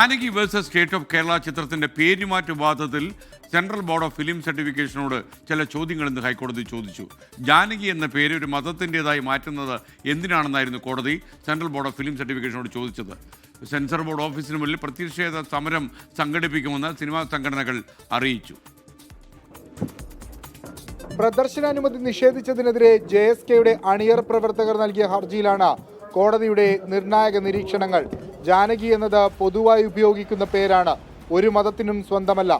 Janaki versus state of Kerala ചിത്രത്തിന്റെ പേരുമാറ്റ വിവാദത്തിൽ സെൻട്രൽ ബോർഡ് ഓഫ് ഫിലിം സർട്ടിഫിക്കേഷനോട് ചില ചോദ്യങ്ങൾ ഇന്ന് ഹൈക്കോടതി ചോദിച്ചു. ജാനകി എന്ന പേര് ഒരു മതത്തിന്റെതായി മാറ്റുന്നത് എന്തിനാണെന്നായിരുന്നു കോടതി സെൻട്രൽ ബോർഡ് ഓഫ് ഫിലിം സർട്ടിഫിക്കേഷനോട് ചോദിച്ചത്. സെൻസർ ബോർഡ് ഓഫീസിന് മുന്നിൽ പ്രതിഷേധ സമരം സംഘടിപ്പിക്കുമെന്ന് സിനിമാ സംഘടനകൾ അറിയിച്ചു. പ്രദർശനാനുമതി നിഷേധിച്ചതിനെതിരെ ജെ എസ് കെയുടെ അണിയർ പ്രവർത്തകർ നൽകിയ ഹർജിയിലാണ് കോടതിയുടെ നിർണായക നിരീക്ഷണങ്ങൾ. ജാനകി എന്നത് പൊതുവായി ഉപയോഗിക്കുന്ന പേരാണ്. ഒരു മതത്തിനും സ്വന്തമല്ല.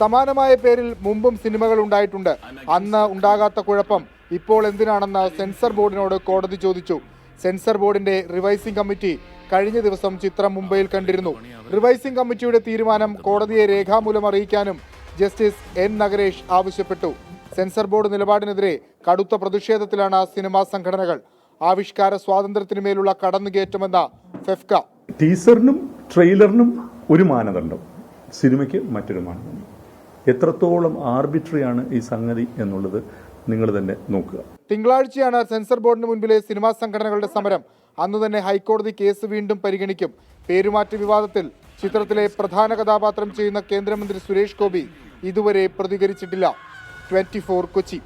സമാനമായ പേരിൽ മുമ്പും സിനിമകൾ ഉണ്ടായിട്ടുണ്ട്. അന്ന് ഉണ്ടാകാത്ത കുഴപ്പം ഇപ്പോൾ എന്തിനാണെന്ന് സെൻസർ ബോർഡിനോട് കോടതി ചോദിച്ചു. സെൻസർ ബോർഡിന്റെ റിവൈസിംഗ് കമ്മിറ്റി കഴിഞ്ഞ ദിവസം ചിത്രം മുംബൈയിൽ കണ്ടിരുന്നു. റിവൈസിംഗ് കമ്മിറ്റിയുടെ തീരുമാനം കോടതിയെ രേഖാമൂലം അറിയിക്കാനും ജസ്റ്റിസ് എൻ നഗരേഷ് ആവശ്യപ്പെട്ടു. സെൻസർ ബോർഡ് നിലപാടിനെതിരെ കടുത്ത പ്രതിഷേധത്തിലാണ് സിനിമാ സംഘടനകൾ. ആവിഷ്കാര സ്വാതന്ത്ര്യത്തിനുമേലുള്ള കടന്നുകയറ്റമെന്ന ഫെഫ്ക. ടീസറിനും ട്രെയിലറിനും ഒരു മാനദണ്ഡം. സിനിമയ്ക്ക് മറ്റൊരു മാനദണ്ഡം. എത്രത്തോളം ആർബിട്രറി ആണ് ഈ സംഗതി എന്നുള്ളത് നിങ്ങൾ തന്നെ നോക്കുക. തിങ്കളാഴ്ചയാണ് സെൻസർ ബോർഡിന് മുൻപിലെ സിനിമാ സംഘടനകളുടെ സമരം. അന്ന് തന്നെ ഹൈക്കോടതി കേസ് വീണ്ടും പരിഗണിക്കും. പേരുമാറ്റ വിവാദത്തിൽ ചിത്രത്തിലെ പ്രധാന കഥാപാത്രം ചെയ്യുന്ന കേന്ദ്രമന്ത്രി സുരേഷ് ഗോപി ഇതുവരെ പ്രതികരിച്ചിട്ടില്ല. ട്വന്റി കൊച്ചി.